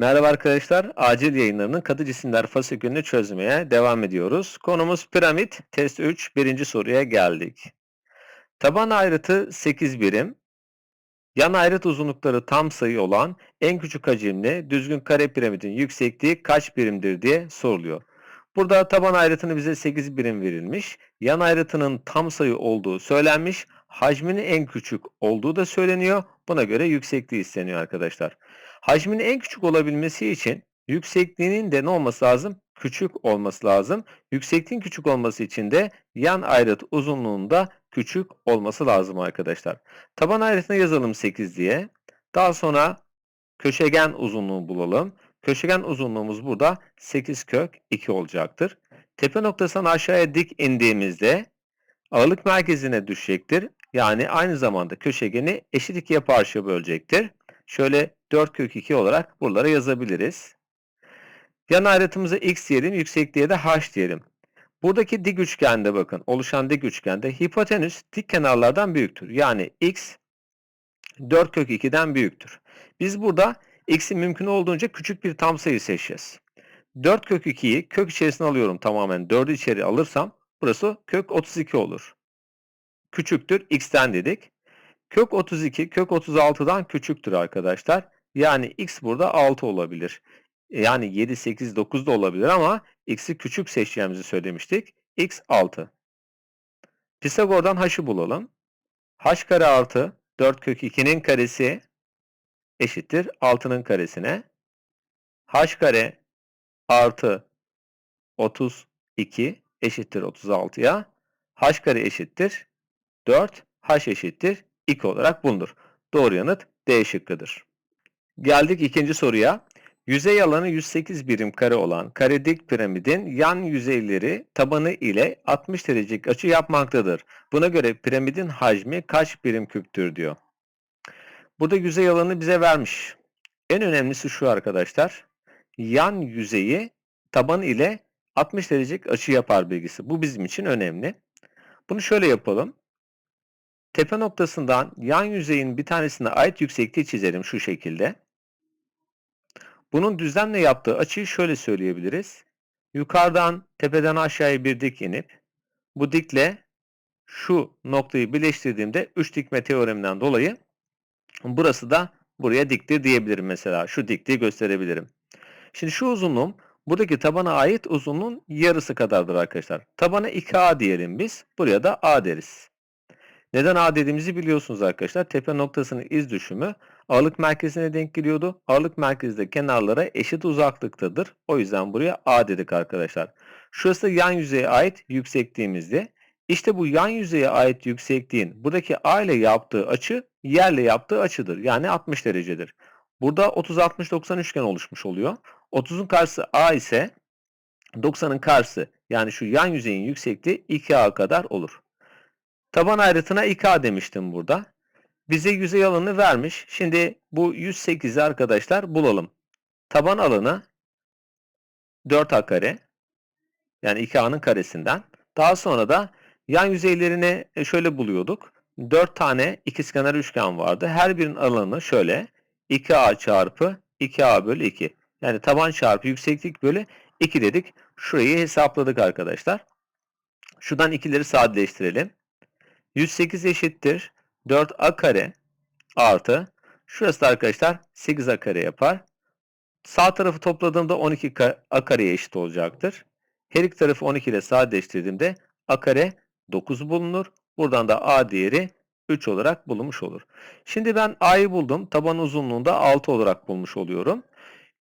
Merhaba arkadaşlar, acil yayınlarının katı cisimler fasikülünü çözmeye devam ediyoruz. Konumuz piramit, test 3, birinci soruya geldik. Taban ayrıtı 8 birim, yan ayrıt uzunlukları tam sayı olan en küçük hacimli düzgün kare piramidin yüksekliği kaç birimdir diye soruluyor. Burada taban ayrıtını bize 8 birim verilmiş, yan ayrıtının tam sayı olduğu söylenmiş, hacminin en küçük olduğu da söyleniyor. Buna göre yüksekliği isteniyor arkadaşlar. Hacminin en küçük olabilmesi için yüksekliğinin de ne olması lazım? Küçük olması lazım. Yüksekliğin küçük olması için de yan ayrıt uzunluğunda küçük olması lazım arkadaşlar. Taban ayrıtını yazalım 8 diye. Daha sonra köşegen uzunluğu bulalım. Köşegen uzunluğumuz burada 8 kök 2 olacaktır. Tepe noktasından aşağıya dik indiğimizde ağırlık merkezine düşecektir. Yani aynı zamanda köşegeni eşit ikiye parça bölecektir. Şöyle 4 kök 2 olarak buralara yazabiliriz. Yan ayrıtımıza x diyelim, yüksekliğe de h diyelim. Buradaki dik üçgende bakın, oluşan dik üçgende hipotenüs dik kenarlardan büyüktür. Yani x 4 kök 2'den büyüktür. Biz burada x'i mümkün olduğunca küçük bir tam sayı seçeceğiz. 4 kök 2'yi kök içerisine alıyorum tamamen. 4'ü içeri alırsam burası kök 32 olur. Küçüktür x'ten dedik. Kök 32 kök 36'dan küçüktür arkadaşlar. Yani x burada 6 olabilir. Yani 7, 8, 9 da olabilir ama x'i küçük seçeceğimizi söylemiştik. x 6. Pisagor'dan h'ı bulalım. h kare artı 4 kök 2'nin karesi eşittir 6'nın karesine. h kare artı 32 eşittir 36'ya. h kare eşittir 4, h eşittir 2 olarak bulunur. Doğru yanıt D şıkkıdır. Geldik ikinci soruya. Yüzey alanı 108 birim kare olan kare dik piramidin yan yüzeyleri tabanı ile 60 derecelik açı yapmaktadır. Buna göre piramidin hacmi kaç birim küptür diyor. Burada yüzey alanı bize vermiş. En önemlisi şu arkadaşlar. Yan yüzeyi taban ile 60 derecelik açı yapar bilgisi. Bu bizim için önemli. Bunu şöyle yapalım. Tepe noktasından yan yüzeyin bir tanesine ait yüksekliği çizelim şu şekilde. Bunun düzlemle yaptığı açıyı şöyle söyleyebiliriz. Yukarıdan tepeden aşağıya bir dik inip bu dikle şu noktayı birleştirdiğimde 3 dikme teoreminden dolayı burası da buraya diktir diyebilirim mesela. Şu dikliği gösterebilirim. Şimdi şu uzunluğum buradaki tabana ait uzunluğun yarısı kadardır arkadaşlar. Tabana 2A diyelim biz. Buraya da A deriz. Neden A dediğimizi biliyorsunuz arkadaşlar. Tepe noktasının iz düşümü ağırlık merkezine denk geliyordu. Ağırlık merkezi de kenarlara eşit uzaklıktadır. O yüzden buraya A dedik arkadaşlar. Şurası yan yüzeye ait yüksekliğimizdi. İşte bu yan yüzeye ait yüksekliğin buradaki A ile yaptığı açı yerle yaptığı açıdır. Yani 60 derecedir. Burada 30-60-90 üçgen oluşmuş oluyor. 30'un karşısı A ise 90'ın karşısı yani şu yan yüzeyin yüksekliği 2A kadar olur. Taban ayrıtına 2A demiştim burada. Bize yüzey alanı vermiş. Şimdi bu 108'i arkadaşlar bulalım. Taban alanı 4A kare. Yani 2A'nın karesinden. Daha sonra da yan yüzeylerini e, şöyle buluyorduk. 4 tane ikizkenar üçgen vardı. Her birinin alanı şöyle. 2A çarpı 2A bölü 2. Yani taban çarpı yükseklik bölü 2 dedik. Şurayı hesapladık arkadaşlar. Şuradan ikileri sadeleştirelim. 108 eşittir 4a kare artı şurası da arkadaşlar 8a kare yapar. Sağ tarafı topladığımda 12 a kareye eşit olacaktır. Her iki tarafı 12 ile sadeleştirdiğimde a kare 9 bulunur. Buradan da a değeri 3 olarak bulunmuş olur. Şimdi ben a'yı buldum. Taban uzunluğunda 6 olarak bulmuş oluyorum.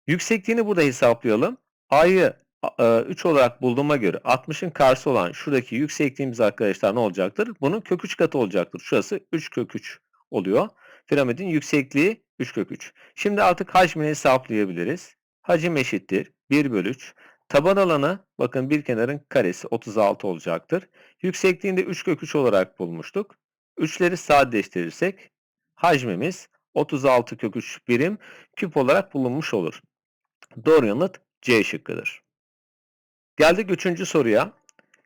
Yüksekliğini burada hesaplayalım. a'yı 3 olarak bulduğuma göre 60'ın karşısı olan şuradaki yüksekliğimiz arkadaşlar ne olacaktır? Bunun kök 3 katı olacaktır. Şurası 3 kök 3 oluyor. Piramidin yüksekliği 3 kök 3. Şimdi artık hacmini hesaplayabiliriz. Hacim eşittir 1 bölü 3. Taban alanı bakın bir kenarın karesi 36 olacaktır. Yüksekliğinde 3 kök 3 olarak bulmuştuk. 3'leri sadeleştirirsek hacmimiz 36 kök 3 birim küp olarak bulunmuş olur. Doğru yanıt C şıkkıdır. Geldik üçüncü soruya.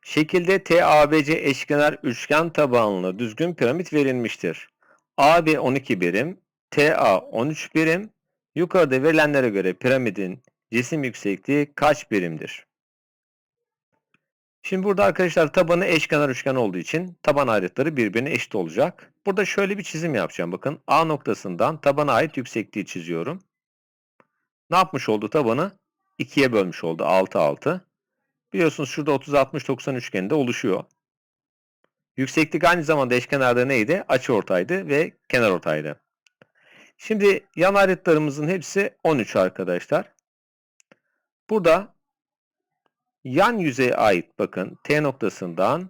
Şekilde TABC eşkenar üçgen tabanlı düzgün piramit verilmiştir. AB 12 birim, TA 13 birim, Yukarıda verilenlere göre piramidin cisim yüksekliği kaç birimdir? Şimdi burada arkadaşlar tabanı eşkenar üçgen olduğu için taban ayrıtları birbirine eşit olacak. Burada şöyle bir çizim yapacağım. Bakın A noktasından tabana ait yüksekliği çiziyorum. Ne yapmış oldu tabanı? 2'ye bölmüş oldu. 6 6. Biliyorsunuz şurada 30 60 90 üçgeninde oluşuyor. Yükseklik aynı zamanda eşkenarda neydi? Açıortaydı ve kenarortaydı. Şimdi yan ayrıtlarımızın hepsi 13 arkadaşlar. Burada yan yüzeye ait bakın T noktasından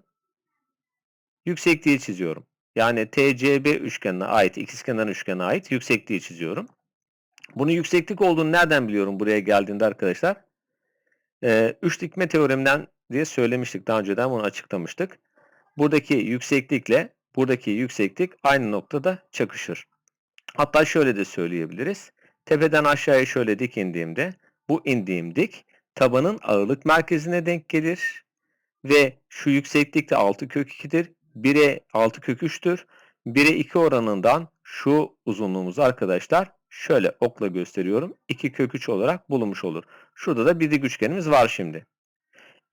yüksekliği çiziyorum. Yani TCB üçgenine ait, ikizkenar üçgenine ait yüksekliği çiziyorum. Bunu yükseklik olduğunu nereden biliyorum buraya geldiğinde arkadaşlar? Üç dikme teoreminden diye söylemiştik. Daha önceden bunu açıklamıştık. Buradaki yükseklikle buradaki yükseklik aynı noktada çakışır. Hatta şöyle de söyleyebiliriz. Tepeden aşağıya şöyle dik indiğimde bu indiğim dik tabanın ağırlık merkezine denk gelir. Ve şu yükseklikte 6 kök 2'dir. 1'e 6 kök 3'tür. 1'e 2 oranından şu uzunluğumuz arkadaşlar şöyle okla gösteriyorum. 2 kök 3 olarak bulunmuş olur. Şurada da bir dik üçgenimiz var şimdi.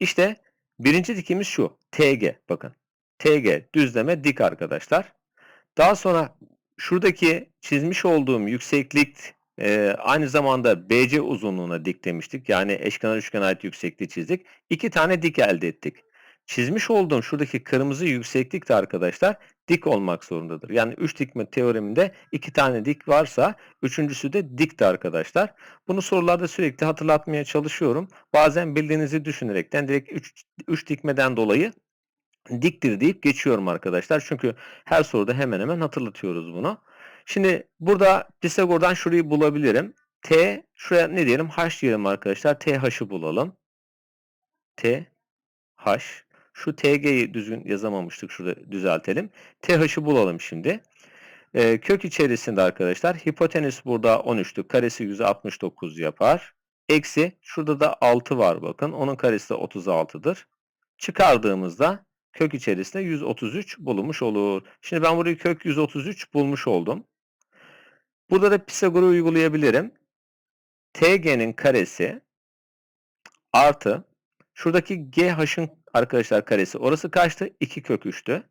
İşte birinci dikimiz şu. TG bakın. TG düzleme dik arkadaşlar. Daha sonra şuradaki çizmiş olduğum yükseklik e, aynı zamanda BC uzunluğuna dik demiştik. Yani eşkenar üçgen ait yüksekliği çizdik. İki tane dik elde ettik. Çizmiş olduğum şuradaki kırmızı yükseklik de arkadaşlar dik olmak zorundadır. Yani 3 dikme teoreminde iki tane dik varsa üçüncüsü de dikti arkadaşlar. Bunu sorularda sürekli hatırlatmaya çalışıyorum. Bazen bildiğinizi düşünerekten direkt 3 dikmeden dolayı diktir deyip geçiyorum arkadaşlar. Çünkü her soruda hemen hemen hatırlatıyoruz bunu. Şimdi burada Pisagor'dan şurayı bulabilirim. T şuraya ne diyelim? H diyelim arkadaşlar. TH'ı bulalım. T H şu TG'yi düzgün yazamamıştık. Şurada düzeltelim. TH'ı bulalım şimdi. Ee, kök içerisinde arkadaşlar hipotenüs burada 13'tü. Karesi 169 yapar. Eksi şurada da 6 var bakın. Onun karesi de 36'dır. Çıkardığımızda kök içerisinde 133 bulunmuş olur. Şimdi ben burayı kök 133 bulmuş oldum. Burada da Pisagor'u uygulayabilirim. TG'nin karesi artı şuradaki GH'ın arkadaşlar karesi orası kaçtı? 2 kök 3'tü.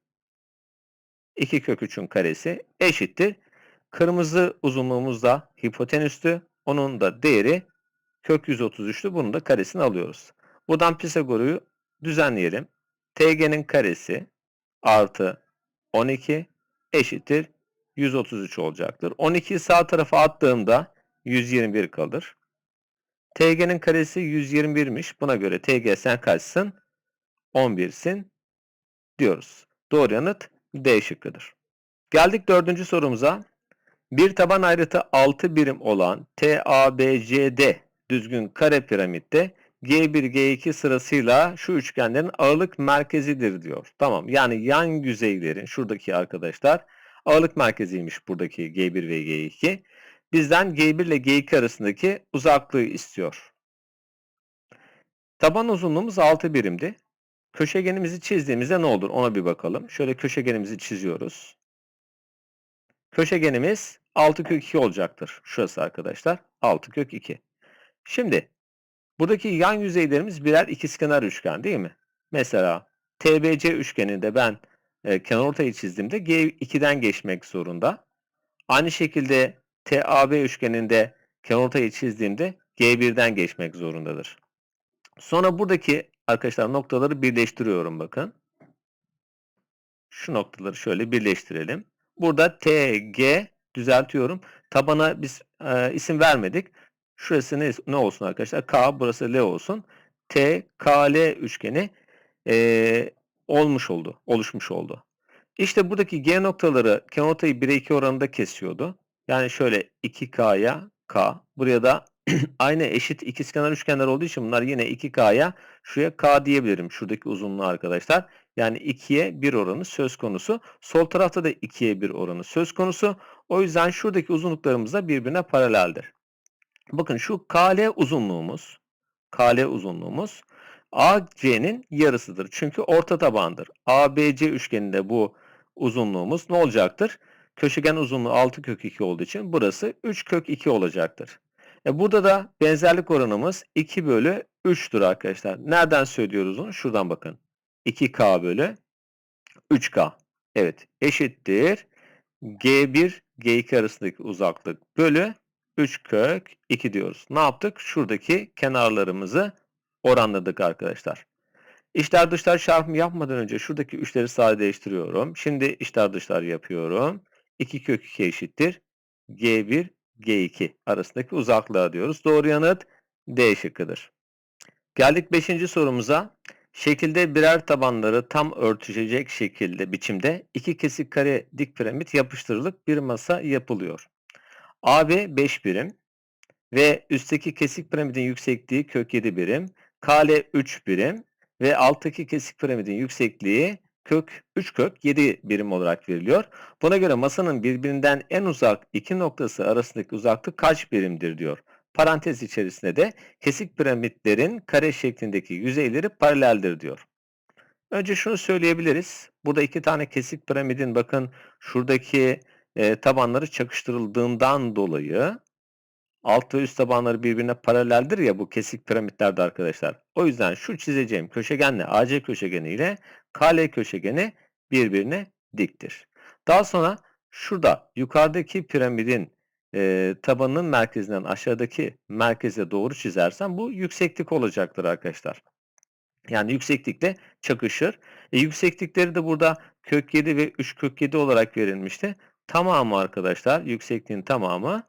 2 kök 3'ün karesi eşittir. Kırmızı uzunluğumuz da hipotenüstü. Onun da değeri kök 133'tü. Bunun da karesini alıyoruz. Buradan Pisagor'u düzenleyelim. TG'nin karesi artı 12 eşittir 133 olacaktır. 12'yi sağ tarafa attığımda 121 kalır. TG'nin karesi 121'miş. Buna göre TG sen kaçsın? 11'sin diyoruz. Doğru yanıt D şıkkıdır. Geldik dördüncü sorumuza. Bir taban ayrıtı 6 birim olan TABCD düzgün kare piramitte G1, G2 sırasıyla şu üçgenlerin ağırlık merkezidir diyor. Tamam yani yan yüzeylerin şuradaki arkadaşlar ağırlık merkeziymiş buradaki G1 ve G2. Bizden G1 ile G2 arasındaki uzaklığı istiyor. Taban uzunluğumuz 6 birimdi. Köşegenimizi çizdiğimizde ne olur ona bir bakalım. Şöyle köşegenimizi çiziyoruz. Köşegenimiz 6 kök 2 olacaktır. Şurası arkadaşlar 6 kök 2. Şimdi buradaki yan yüzeylerimiz birer ikizkenar üçgen değil mi? Mesela TBC üçgeninde ben e, kenarortayı çizdiğimde G2'den geçmek zorunda. Aynı şekilde TAB üçgeninde kenarortayı çizdiğimde G1'den geçmek zorundadır. Sonra buradaki arkadaşlar noktaları birleştiriyorum bakın. Şu noktaları şöyle birleştirelim. Burada TG düzeltiyorum. Tabana biz e, isim vermedik. Şurası ne, ne olsun arkadaşlar? K burası L olsun. T, K, L üçgeni e, olmuş oldu. Oluşmuş oldu. İşte buradaki G noktaları kenotayı 1'e 2 oranında kesiyordu. Yani şöyle 2K'ya K. Buraya da aynı eşit ikizkenar üçgenler olduğu için bunlar yine 2K'ya şuraya K diyebilirim. Şuradaki uzunluğu arkadaşlar. Yani 2'ye 1 oranı söz konusu. Sol tarafta da 2'ye 1 oranı söz konusu. O yüzden şuradaki uzunluklarımız da birbirine paraleldir. Bakın şu KL uzunluğumuz KL uzunluğumuz AC'nin yarısıdır. Çünkü orta tabandır. ABC üçgeninde bu uzunluğumuz ne olacaktır? köşegen uzunluğu 6 kök 2 olduğu için burası 3 kök 2 olacaktır. E burada da benzerlik oranımız 2 bölü 3'tür arkadaşlar. Nereden söylüyoruz onu? Şuradan bakın. 2K bölü 3K. Evet eşittir. G1, G2 arasındaki uzaklık bölü 3 kök 2 diyoruz. Ne yaptık? Şuradaki kenarlarımızı oranladık arkadaşlar. İçler dışlar çarpımı yapmadan önce şuradaki 3'leri sadeleştiriyorum. Şimdi içler dışlar yapıyorum. 2 kök 2 eşittir. G1, G2 arasındaki uzaklığa diyoruz. Doğru yanıt D şıkkıdır. Geldik 5. sorumuza. Şekilde birer tabanları tam örtüşecek şekilde biçimde iki kesik kare dik piramit yapıştırılıp bir masa yapılıyor. AB 5 birim ve üstteki kesik piramidin yüksekliği kök 7 birim, KL 3 birim ve alttaki kesik piramidin yüksekliği kök 3 kök 7 birim olarak veriliyor. Buna göre masanın birbirinden en uzak iki noktası arasındaki uzaklık kaç birimdir diyor. Parantez içerisinde de kesik piramitlerin kare şeklindeki yüzeyleri paraleldir diyor. Önce şunu söyleyebiliriz. Burada iki tane kesik piramidin bakın şuradaki e, tabanları çakıştırıldığından dolayı alt ve üst tabanları birbirine paraleldir ya bu kesik piramitlerde arkadaşlar. O yüzden şu çizeceğim köşegenle AC köşegeni ile KL köşegeni birbirine diktir. Daha sonra şurada yukarıdaki piramidin e, tabanının merkezinden aşağıdaki merkeze doğru çizersem bu yükseklik olacaktır arkadaşlar. Yani yükseklikle çakışır. E, yükseklikleri de burada kök 7 ve 3 kök 7 olarak verilmişti. Tamamı arkadaşlar yüksekliğin tamamı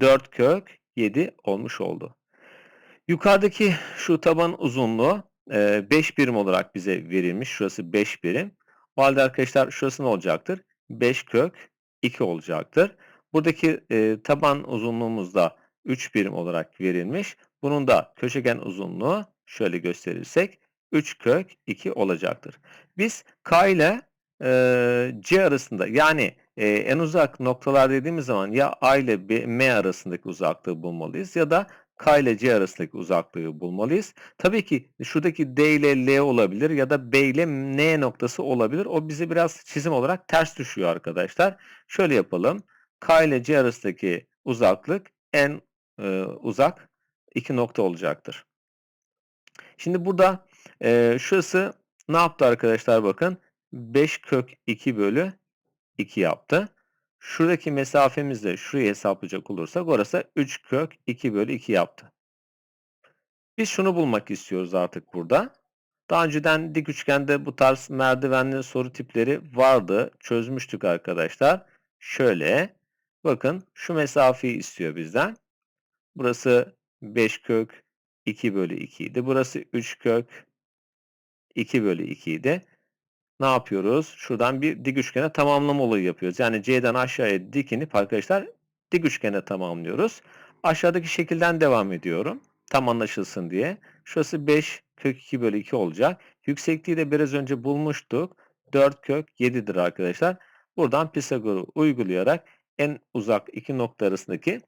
4 kök 7 olmuş oldu. Yukarıdaki şu taban uzunluğu 5 birim olarak bize verilmiş. Şurası 5 birim. O halde arkadaşlar şurası ne olacaktır? 5 kök 2 olacaktır. Buradaki e, taban uzunluğumuz da 3 birim olarak verilmiş. Bunun da köşegen uzunluğu şöyle gösterirsek 3 kök 2 olacaktır. Biz K ile e, C arasında yani e, en uzak noktalar dediğimiz zaman ya A ile B, M arasındaki uzaklığı bulmalıyız ya da K ile C arasındaki uzaklığı bulmalıyız. Tabii ki şuradaki D ile L olabilir ya da B ile N noktası olabilir. O bize biraz çizim olarak ters düşüyor arkadaşlar. Şöyle yapalım. K ile C arasındaki uzaklık en e, uzak iki nokta olacaktır. Şimdi burada e, şurası ne yaptı arkadaşlar bakın. 5 kök 2 bölü 2 yaptı. Şuradaki mesafemiz de şurayı hesaplayacak olursak orası 3 kök 2 bölü 2 yaptı. Biz şunu bulmak istiyoruz artık burada. Daha önceden dik üçgende bu tarz merdivenli soru tipleri vardı. Çözmüştük arkadaşlar. Şöyle bakın şu mesafeyi istiyor bizden. Burası 5 kök 2 bölü 2 idi. Burası 3 kök 2 bölü 2 idi ne yapıyoruz? Şuradan bir dik üçgene tamamlama olayı yapıyoruz. Yani C'den aşağıya dik inip arkadaşlar dik üçgene tamamlıyoruz. Aşağıdaki şekilden devam ediyorum. Tam anlaşılsın diye. Şurası 5 kök 2 bölü 2 olacak. Yüksekliği de biraz önce bulmuştuk. 4 kök 7'dir arkadaşlar. Buradan Pisagor'u uygulayarak en uzak iki nokta arasındaki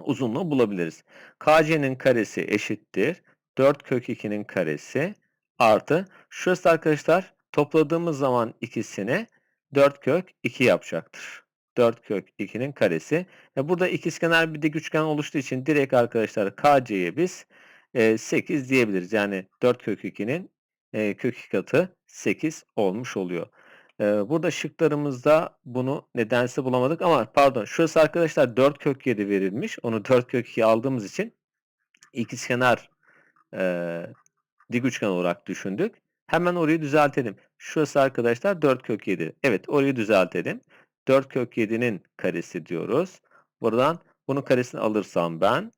uzunluğu bulabiliriz. KC'nin karesi eşittir. 4 kök 2'nin karesi artı. Şurası arkadaşlar Topladığımız zaman ikisini 4 kök 2 yapacaktır. 4 kök 2'nin karesi. E burada ikizkenar bir dik üçgen oluştuğu için direkt arkadaşlar KC'ye biz e, 8 diyebiliriz. Yani 4 kök 2'nin e, kök 2 katı 8 olmuş oluyor. E, burada şıklarımızda bunu nedense bulamadık ama pardon şurası arkadaşlar 4 kök 7 verilmiş. Onu 4 kök 2 aldığımız için ikizkenar e, dik üçgen olarak düşündük. Hemen orayı düzeltelim. Şurası arkadaşlar 4 kök 7. Evet orayı düzeltelim. 4 kök 7'nin karesi diyoruz. Buradan bunun karesini alırsam ben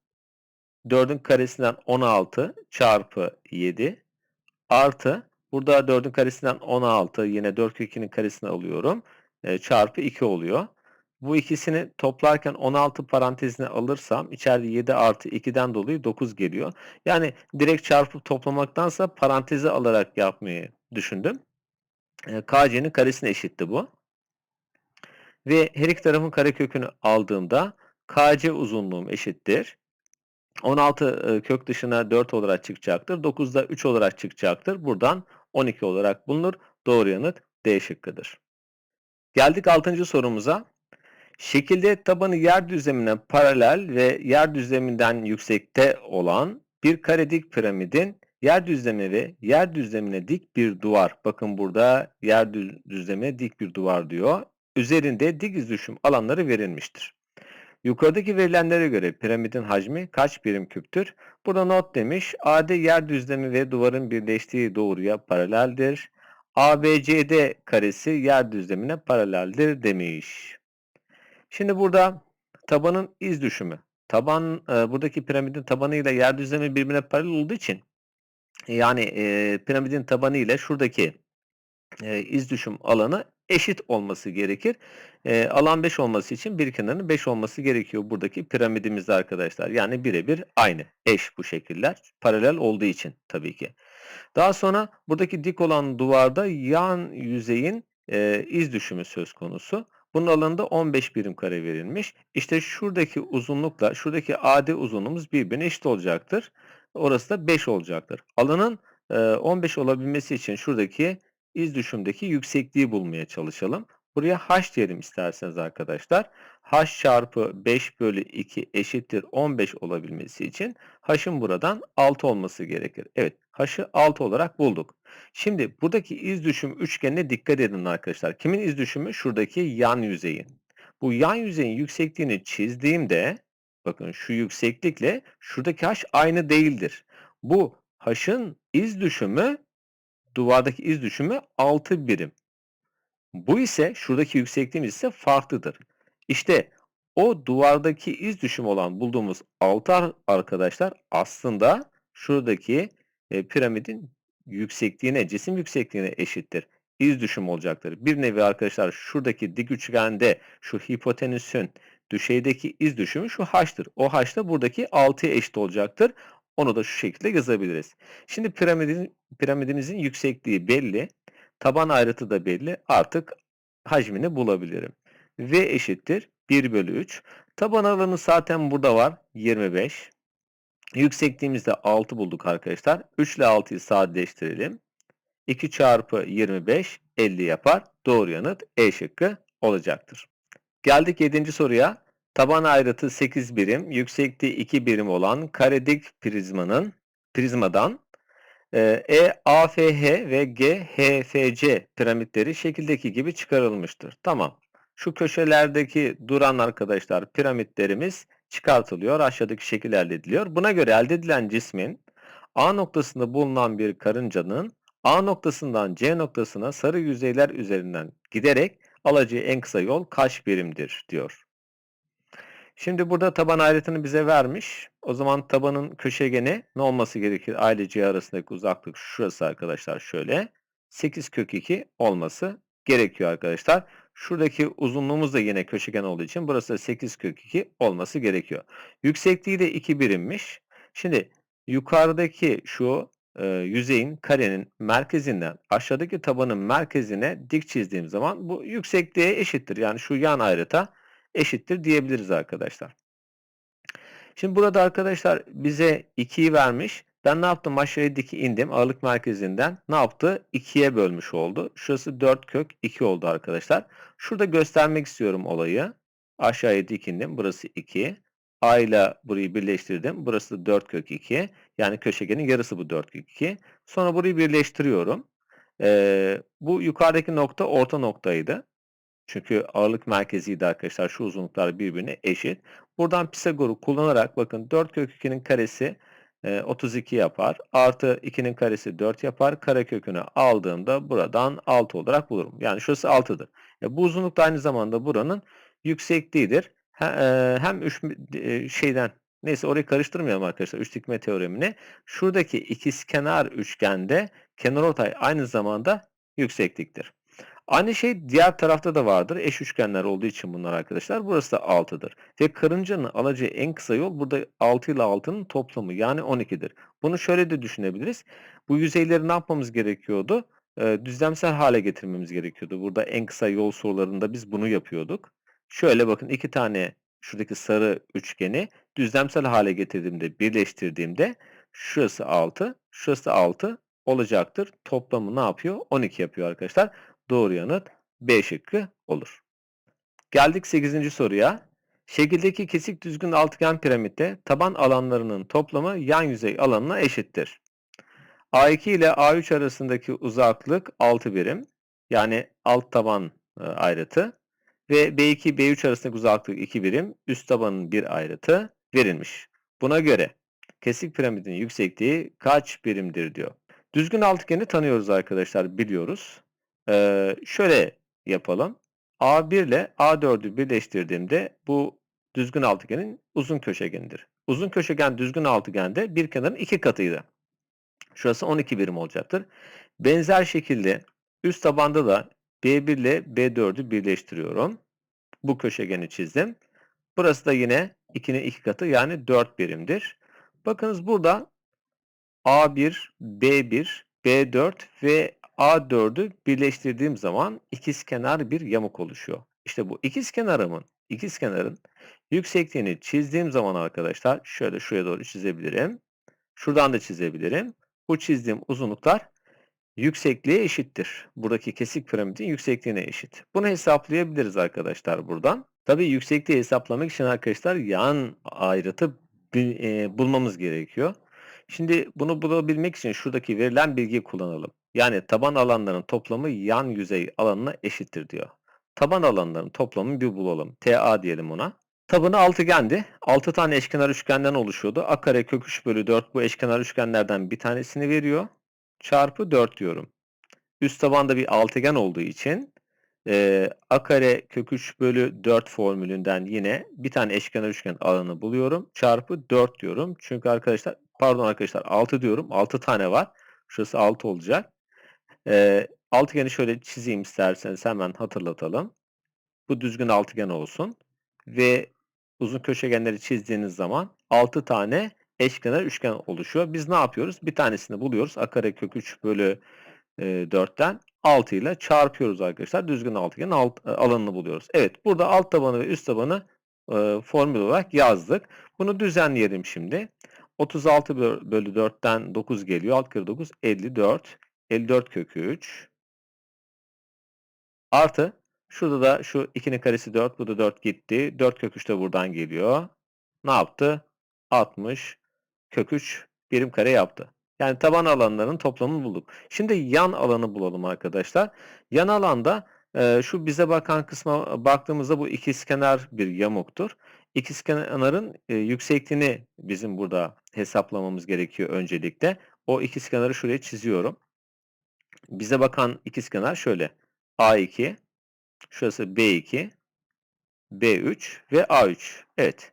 4'ün karesinden 16 çarpı 7 artı burada 4'ün karesinden 16 yine 4 kök 2'nin karesini alıyorum. E, çarpı 2 oluyor. Bu ikisini toplarken 16 parantezine alırsam içeride 7 artı 2'den dolayı 9 geliyor. Yani direkt çarpıp toplamaktansa parantezi alarak yapmayı düşündüm. KC'nin karesine eşitti bu. Ve her iki tarafın karekökünü aldığımda KC uzunluğum eşittir. 16 kök dışına 4 olarak çıkacaktır. 9 da 3 olarak çıkacaktır. Buradan 12 olarak bulunur. Doğru yanıt D şıkkıdır. Geldik 6. sorumuza. Şekilde tabanı yer düzlemine paralel ve yer düzleminden yüksekte olan bir kare dik piramidin yer düzlemi ve yer düzlemine dik bir duvar. Bakın burada yer düzlemine dik bir duvar diyor. Üzerinde dik izdüşüm alanları verilmiştir. Yukarıdaki verilenlere göre piramidin hacmi kaç birim küptür? Burada not demiş. AD yer düzlemi ve duvarın birleştiği doğruya paraleldir. ABCD karesi yer düzlemine paraleldir demiş. Şimdi burada tabanın iz düşümü. Taban e, buradaki piramidin tabanı ile yer düzlemi birbirine paralel olduğu için yani e, piramidin tabanı ile şuradaki e, iz düşüm alanı eşit olması gerekir. E, alan 5 olması için bir kenarının 5 olması gerekiyor buradaki piramidimizde arkadaşlar. Yani birebir aynı. Eş bu şekiller. Paralel olduğu için tabii ki. Daha sonra buradaki dik olan duvarda yan yüzeyin e, iz düşümü söz konusu. Bunun alanında 15 birim kare verilmiş. İşte şuradaki uzunlukla şuradaki AD uzunluğumuz birbirine eşit olacaktır. Orası da 5 olacaktır. Alanın e, 15 olabilmesi için şuradaki iz düşümdeki yüksekliği bulmaya çalışalım. Buraya h diyelim isterseniz arkadaşlar. h çarpı 5 bölü 2 eşittir 15 olabilmesi için h'ın buradan 6 olması gerekir. Evet h'ı 6 olarak bulduk. Şimdi buradaki iz düşüm üçgenine dikkat edin arkadaşlar. Kimin iz düşümü? Şuradaki yan yüzeyin. Bu yan yüzeyin yüksekliğini çizdiğimde bakın şu yükseklikle şuradaki h aynı değildir. Bu h'ın iz düşümü duvardaki iz düşümü 6 birim. Bu ise şuradaki yüksekliğimiz ise farklıdır. İşte o duvardaki iz düşümü olan bulduğumuz 6 arkadaşlar aslında şuradaki e, piramidin yüksekliğine, cisim yüksekliğine eşittir. İz düşüm olacaktır. Bir nevi arkadaşlar şuradaki dik üçgende şu hipotenüsün düşeydeki iz düşümü şu h'tır. O h da buradaki 6'ya eşit olacaktır. Onu da şu şekilde yazabiliriz. Şimdi piramidin, piramidimizin yüksekliği belli. Taban ayrıtı da belli. Artık hacmini bulabilirim. V eşittir 1 bölü 3. Taban alanı zaten burada var. 25. Yüksekliğimizde 6 bulduk arkadaşlar. 3 ile 6'yı sadeleştirelim. 2 çarpı 25 50 yapar. Doğru yanıt E şıkkı olacaktır. Geldik 7. soruya. Taban ayrıtı 8 birim, yüksekliği 2 birim olan karedik prizmanın prizmadan e, AFH ve GHFC piramitleri şekildeki gibi çıkarılmıştır. Tamam. Şu köşelerdeki duran arkadaşlar piramitlerimiz çıkartılıyor. Aşağıdaki şekil elde ediliyor. Buna göre elde edilen cismin A noktasında bulunan bir karıncanın A noktasından C noktasına sarı yüzeyler üzerinden giderek alacağı en kısa yol kaç birimdir diyor. Şimdi burada taban ayrıtını bize vermiş. O zaman tabanın köşegeni ne olması gerekir? A ile C arasındaki uzaklık şurası arkadaşlar şöyle. 8 kök 2 olması gerekiyor arkadaşlar. Şuradaki uzunluğumuz da yine köşegen olduğu için burası da 8 kök 2 olması gerekiyor. Yüksekliği de 2 birimmiş. Şimdi yukarıdaki şu yüzeyin karenin merkezinden aşağıdaki tabanın merkezine dik çizdiğim zaman bu yüksekliğe eşittir. Yani şu yan ayrıta eşittir diyebiliriz arkadaşlar. Şimdi burada arkadaşlar bize 2'yi vermiş. Ben ne yaptım? Aşağıya diki indim. Ağırlık merkezinden ne yaptı? 2'ye bölmüş oldu. Şurası 4 kök 2 oldu arkadaşlar. Şurada göstermek istiyorum olayı. Aşağıya dik indim. Burası 2. A ile burayı birleştirdim. Burası 4 kök 2. Yani köşegenin yarısı bu 4 kök 2. Sonra burayı birleştiriyorum. Ee, bu yukarıdaki nokta orta noktaydı. Çünkü ağırlık merkeziydi arkadaşlar. Şu uzunluklar birbirine eşit. Buradan Pisagor'u kullanarak bakın 4 kök 2'nin karesi 32 e, yapar. Artı 2'nin karesi 4 yapar. Kare kökünü aldığımda buradan 6 olarak bulurum. Yani şurası 6'dır. E, bu uzunluk da aynı zamanda buranın yüksekliğidir. Hem üç, şeyden neyse orayı karıştırmayalım arkadaşlar. Üç dikme teoremini. Şuradaki ikizkenar üçgende kenarortay aynı zamanda yüksekliktir. Aynı şey diğer tarafta da vardır. Eş üçgenler olduğu için bunlar arkadaşlar. Burası da 6'dır. Ve karıncanın alacağı en kısa yol burada 6 ile 6'nın toplamı yani 12'dir. Bunu şöyle de düşünebiliriz. Bu yüzeyleri ne yapmamız gerekiyordu? Düzlemsel hale getirmemiz gerekiyordu. Burada en kısa yol sorularında biz bunu yapıyorduk. Şöyle bakın iki tane şuradaki sarı üçgeni düzlemsel hale getirdiğimde, birleştirdiğimde şurası 6, şurası 6 olacaktır. Toplamı ne yapıyor? 12 yapıyor arkadaşlar. Doğru yanıt B şıkkı olur. Geldik 8. soruya. Şekildeki kesik düzgün altıgen piramitte taban alanlarının toplamı yan yüzey alanına eşittir. A2 ile A3 arasındaki uzaklık 6 birim. Yani alt taban e, ayrıtı ve B2 B3 arasındaki uzaklık 2 birim. Üst tabanın bir ayrıtı verilmiş. Buna göre kesik piramidin yüksekliği kaç birimdir diyor. Düzgün altıgeni tanıyoruz arkadaşlar biliyoruz. Ee, şöyle yapalım. A1 ile A4'ü birleştirdiğimde bu düzgün altıgenin uzun köşegenidir. Uzun köşegen düzgün altıgende bir kenarın iki katıydı. Şurası 12 birim olacaktır. Benzer şekilde üst tabanda da B1 ile B4'ü birleştiriyorum. Bu köşegeni çizdim. Burası da yine 2'nin 2 katı yani 4 birimdir. Bakınız burada A1, B1, B4 ve A4'ü birleştirdiğim zaman ikizkenar bir yamuk oluşuyor. İşte bu ikizkenarımın, ikizkenarın yüksekliğini çizdiğim zaman arkadaşlar şöyle şuraya doğru çizebilirim. Şuradan da çizebilirim. Bu çizdiğim uzunluklar yüksekliğe eşittir. Buradaki kesik piramidin yüksekliğine eşit. Bunu hesaplayabiliriz arkadaşlar buradan. Tabii yüksekliği hesaplamak için arkadaşlar yan ayrıtı e, bulmamız gerekiyor. Şimdi bunu bulabilmek için şuradaki verilen bilgiyi kullanalım. Yani taban alanların toplamı yan yüzey alanına eşittir diyor. Taban alanların toplamını bir bulalım. TA diyelim ona. Tabanı altıgendi. 6 tane eşkenar üçgenden oluşuyordu. A kare kök 3 bölü 4 bu eşkenar üçgenlerden bir tanesini veriyor. Çarpı 4 diyorum. Üst tabanda bir altıgen olduğu için e, A kare kök 3 bölü 4 formülünden yine bir tane eşkenar üçgen alanı buluyorum. Çarpı 4 diyorum. Çünkü arkadaşlar pardon arkadaşlar 6 diyorum. 6 tane var. Şurası 6 olacak. E, altıgeni şöyle çizeyim isterseniz hemen hatırlatalım. Bu düzgün altıgen olsun. Ve uzun köşegenleri çizdiğiniz zaman 6 tane eşkenar üçgen oluşuyor. Biz ne yapıyoruz? Bir tanesini buluyoruz. A kök 3 bölü e, 4'ten 6 ile çarpıyoruz arkadaşlar. Düzgün altıgenin alt, e, alanını buluyoruz. Evet burada alt tabanı ve üst tabanı e, formül olarak yazdık. Bunu düzenleyelim şimdi. 36 bölü 4'ten 9 geliyor. Alt kere 9 54. 54 kökü 3. Artı şurada da şu 2'nin karesi 4. Bu da 4 gitti. 4 kök 3 de buradan geliyor. Ne yaptı? 60 kök 3 birim kare yaptı. Yani taban alanlarının toplamını bulduk. Şimdi yan alanı bulalım arkadaşlar. Yan alanda e, şu bize bakan kısma baktığımızda bu ikizkenar bir yamuktur. İkizkenarın e, yüksekliğini bizim burada hesaplamamız gerekiyor öncelikle. O ikizkenarı şuraya çiziyorum. Bize bakan ikizkenar şöyle. A2, şurası B2, B3 ve A3. Evet.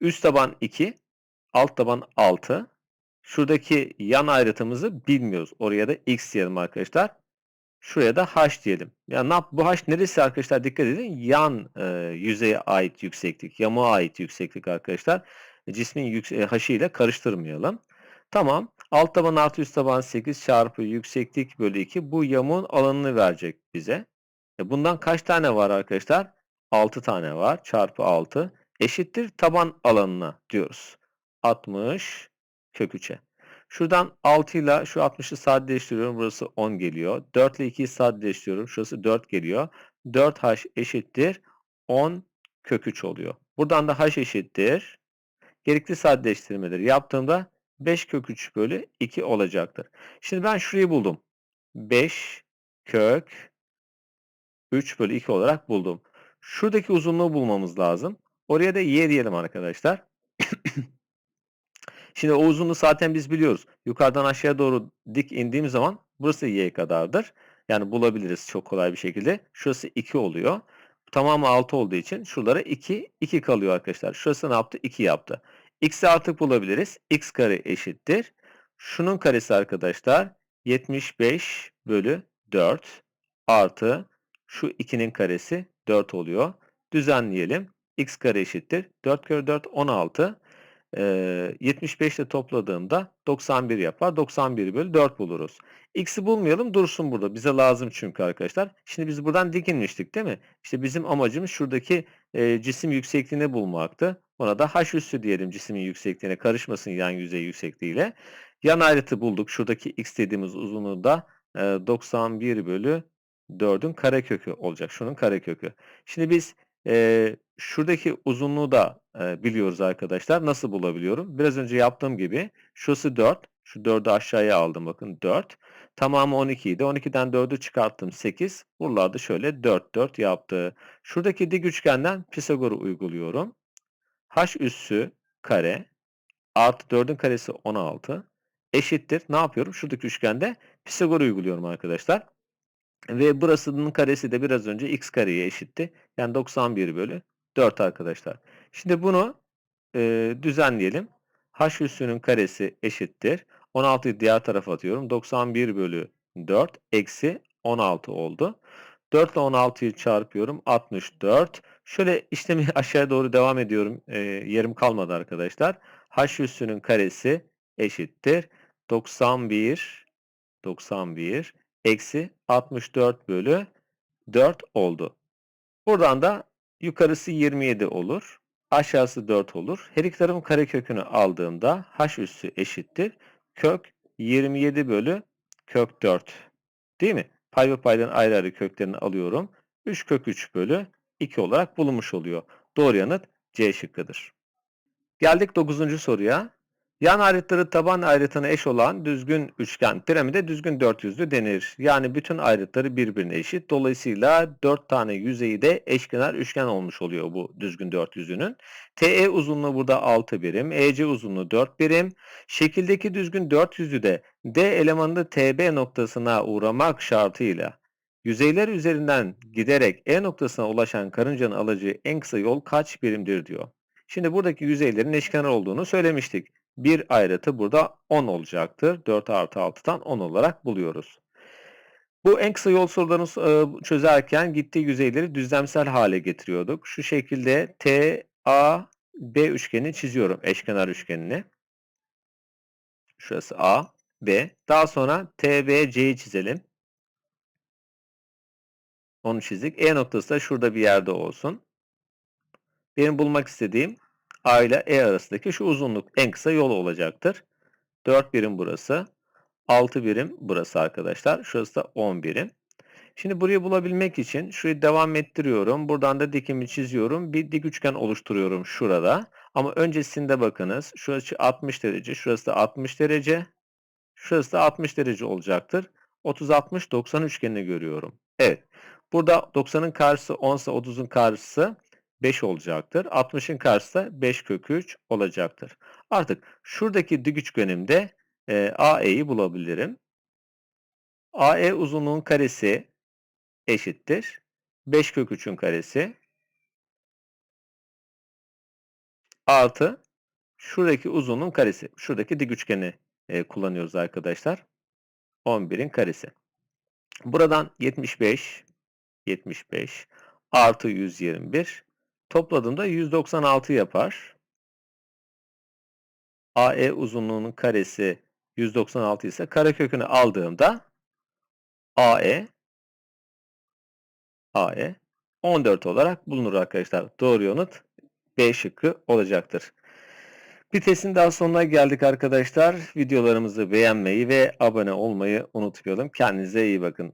Üst taban 2, alt taban 6. Şuradaki yan ayrıtımızı bilmiyoruz. Oraya da x diyelim arkadaşlar. Şuraya da h diyelim. Ya yap? Bu h neresi arkadaşlar? Dikkat edin. Yan e, yüzeye ait yükseklik, yamuğa ait yükseklik arkadaşlar. Cismin yük, e, ile karıştırmayalım. Tamam. Alt taban artı üst taban 8 çarpı yükseklik bölü 2. Bu yamuğun alanını verecek bize. E bundan kaç tane var arkadaşlar? 6 tane var. Çarpı 6 eşittir taban alanına diyoruz. 60 kök 3'e. Şuradan 6 ile şu 60'ı sadeleştiriyorum. Burası 10 geliyor. 4 ile 2'yi sadeleştiriyorum. Şurası 4 geliyor. 4h eşittir 10 kök 3 oluyor. Buradan da h eşittir. Gerekli sadeleştirmeleri yaptığımda 5 kök 3 bölü 2 olacaktır. Şimdi ben şurayı buldum. 5 kök 3 bölü 2 olarak buldum. Şuradaki uzunluğu bulmamız lazım. Oraya da y diyelim arkadaşlar. Şimdi o uzunluğu zaten biz biliyoruz. Yukarıdan aşağıya doğru dik indiğim zaman burası y kadardır. Yani bulabiliriz çok kolay bir şekilde. Şurası 2 oluyor. Tamamı 6 olduğu için şuralara 2, 2 kalıyor arkadaşlar. Şurası ne yaptı? 2 yaptı. X'i artık bulabiliriz. X kare eşittir. Şunun karesi arkadaşlar 75 bölü 4 artı şu 2'nin karesi 4 oluyor. Düzenleyelim. X kare eşittir. 4 kere 4 16. Ee, 75 ile topladığımda 91 yapar. 91 bölü 4 buluruz. X'i bulmayalım dursun burada. Bize lazım çünkü arkadaşlar. Şimdi biz buradan dik inmiştik değil mi? İşte bizim amacımız şuradaki e, cisim yüksekliğini bulmaktı. Ona da h üssü diyelim cismin yüksekliğine karışmasın yan yüzey yüksekliğiyle. Yan ayrıtı bulduk. Şuradaki x dediğimiz uzunluğu da e, 91 bölü 4'ün karekökü olacak. Şunun karekökü. Şimdi biz e, şuradaki uzunluğu da e, biliyoruz arkadaşlar. Nasıl bulabiliyorum? Biraz önce yaptığım gibi şurası 4. Şu 4'ü aşağıya aldım bakın 4. Tamamı 12 idi. 12'den 4'ü çıkarttım 8. Buralarda şöyle 4 4 yaptı. Şuradaki dik üçgenden Pisagor'u uyguluyorum. H üssü kare artı 4'ün karesi 16 eşittir. Ne yapıyorum? Şuradaki üçgende Pisagor uyguluyorum arkadaşlar. Ve burasının karesi de biraz önce x kareye eşitti. Yani 91 bölü 4 arkadaşlar. Şimdi bunu e, düzenleyelim. H üssünün karesi eşittir. 16'yı diğer tarafa atıyorum. 91 bölü 4 eksi 16 oldu. 4 ile 16'yı çarpıyorum. 64. Şöyle işlemi aşağıya doğru devam ediyorum. E, yerim kalmadı arkadaşlar. H üssünün karesi eşittir. 91 91 eksi 64 bölü 4 oldu. Buradan da yukarısı 27 olur. Aşağısı 4 olur. Her iki tarafın karekökünü aldığımda h üssü eşittir. Kök 27 bölü kök 4. Değil mi? Pay ve paydan ayrı ayrı köklerini alıyorum. 3 kök 3 bölü 2 olarak bulunmuş oluyor. Doğru yanıt C şıkkıdır. Geldik 9. soruya. Yan ayrıtları taban ayrıtına eş olan düzgün üçgen piramide düzgün dört yüzlü denir. Yani bütün ayrıtları birbirine eşit. Dolayısıyla 4 tane yüzeyi de eşkenar üçgen olmuş oluyor bu düzgün dört yüzünün. TE uzunluğu burada 6 birim, EC uzunluğu 4 birim. Şekildeki düzgün dört yüzü de D elemanında TB noktasına uğramak şartıyla yüzeyler üzerinden giderek E noktasına ulaşan karıncanın alacağı en kısa yol kaç birimdir diyor. Şimdi buradaki yüzeylerin eşkenar olduğunu söylemiştik bir ayrıtı burada 10 olacaktır. 4 artı 6'dan 10 olarak buluyoruz. Bu en kısa yol sorularını çözerken gittiği yüzeyleri düzlemsel hale getiriyorduk. Şu şekilde T, A, B üçgeni çiziyorum. Eşkenar üçgenini. Şurası A, B. Daha sonra T, B, C'yi çizelim. Onu çizdik. E noktası da şurada bir yerde olsun. Benim bulmak istediğim A ile E arasındaki şu uzunluk en kısa yol olacaktır. 4 birim burası. 6 birim burası arkadaşlar. Şurası da 10 birim. Şimdi burayı bulabilmek için şurayı devam ettiriyorum. Buradan da dikimi çiziyorum. Bir dik üçgen oluşturuyorum şurada. Ama öncesinde bakınız. Şurası 60 derece. Şurası da 60 derece. Şurası da 60 derece olacaktır. 30-60-90 üçgenini görüyorum. Evet. Burada 90'ın karşısı 10 ise 30'un karşısı 5 olacaktır. 60'ın karşısı da 5 kök 3 olacaktır. Artık şuradaki dik üçgenimde e, AE'yi bulabilirim. AE uzunluğun karesi eşittir. 5 kök 3'ün karesi artı şuradaki uzunluğun karesi. Şuradaki dik üçgeni e, kullanıyoruz arkadaşlar. 11'in karesi. Buradan 75 75 artı 121 Topladığımda 196 yapar. AE uzunluğunun karesi 196 ise karekökünü aldığımda AE AE 14 olarak bulunur arkadaşlar. Doğru yanıt B şıkkı olacaktır. Bir testin daha sonuna geldik arkadaşlar. Videolarımızı beğenmeyi ve abone olmayı unutmayalım. Kendinize iyi bakın.